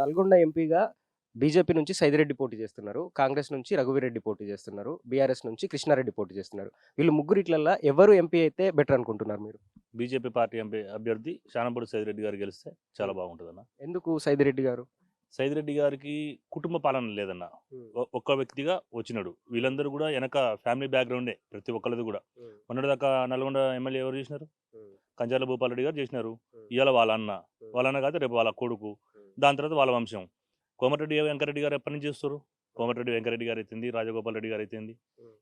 నల్గొండ ఎంపీగా బీజేపీ నుంచి సైదిరెడ్డి పోటీ చేస్తున్నారు. కాంగ్రెస్ నుంచి రఘువీరెడ్డి పోటీ చేస్తున్నారు. బీఆర్ఎస్ నుంచి కృష్ణారెడ్డి పోటీ చేస్తున్నారు. వీళ్ళు ముగ్గురిట్లల్లో ఎవరు ఎంపీ అయితే బెటర్ అనుకుంటున్నారు మీరు? బీజేపీ పార్టీ ఎంపీ అభ్యర్థి శానంపూడి సైదిరెడ్డి గారు గెలిస్తే చాలా బాగుంటుంది అన్న ఎందుకు సైదిరెడ్డి గారు? సైదిరెడ్డి గారికి కుటుంబ పాలన లేదన్న. ఒక్క వ్యక్తిగా వచ్చినాడు. వీళ్ళందరూ కూడా వెనక ఫ్యామిలీ బ్యాక్గ్రౌండే ప్రతి ఒక్కరిది కూడా. మొన్నటిదాకా నల్గొండ ఎమ్మెల్యే ఎవరు చేసినారు? కంచాల భూపాల్ రెడ్డి గారు చేసినారు. ఇవాళ వాళ్ళ అన్న. వాళ్ళ అన్న కాదు రేపు వాళ్ళ కొడుకు. దాని తర్వాత వాళ్ళ వంశం. కోమటిరెడ్డి వెంకరెడ్డి గారు ఎప్పటి నుంచి చేస్తారు? కోమటిరెడ్డి వెంకరెడ్డి గారు అయితేంది రాజగోపాల్ రెడ్డి గారు అయితేంది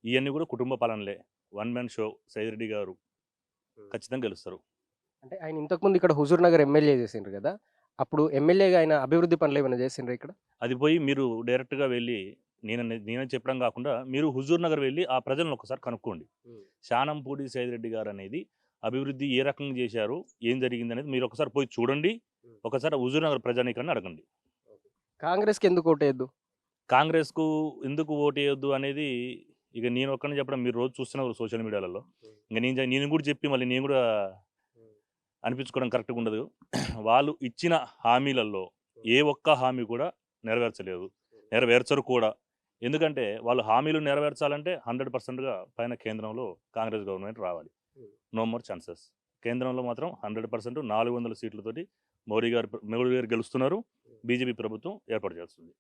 ఇవన్నీ కూడా కుటుంబ పాలనలే. వన్ మ్యాన్ షో సైదిరెడ్డి గారు. ఖచ్చితంగా గెలుస్తారు. అంటే ఆయన ఇంతకుముందు ఇక్కడ హుజూర్ నగర్ ఎమ్మెల్యే చేసిండ్రు కదా? అప్పుడు ఎమ్మెల్యేగా ఆయన అభివృద్ధి పనులు ఏమైనా చేసిండ్రు ఇక్కడ? అది పోయి మీరు డైరెక్ట్గా వెళ్ళి నేను నేనే చెప్పడం కాకుండా మీరు హుజూర్ నగర్ వెళ్ళి ఆ ప్రజలను ఒకసారి కనుక్కోండి. శానంపూడి సైదిరెడ్డి గారు అనేది అభివృద్ధి ఏ రకంగా చేశారు ఏం జరిగింది అనేది మీరు ఒకసారి పోయి చూడండి. ఒకసారి హుజూర్ నగర్ ప్రజానీకరణ అడగండి కాంగ్రెస్కి ఎందుకు ఓటేయద్దు? కాంగ్రెస్కు ఎందుకు ఓటు వేయొద్దు అనేది ఇక నేను ఒక్కనే చెప్పడం మీరు రోజు చూస్తున్నారు సోషల్ మీడియాలలో. ఇంకా నేను నేను కూడా చెప్పి మళ్ళీ నేను కూడా అనిపించుకోవడం కరెక్ట్గా ఉండదు. వాళ్ళు ఇచ్చిన హామీలలో ఏ ఒక్క హామీ కూడా నెరవేర్చలేదు. నెరవేర్చరు కూడా. ఎందుకంటే వాళ్ళు హామీలు నెరవేర్చాలంటే హండ్రెడ్ పర్సెంట్గా పైన కేంద్రంలో కాంగ్రెస్ గవర్నమెంట్ రావాలి. No more chances. కేంద్రంలో మాత్రం హండ్రెడ్ పర్సెంట్ నాలుగు వందల సీట్లతోటి మోడీ గారు మోడీ గారు గెలుస్తున్నారు. బీజేపీ ప్రభుత్వం ఏర్పాటు చేస్తుంది.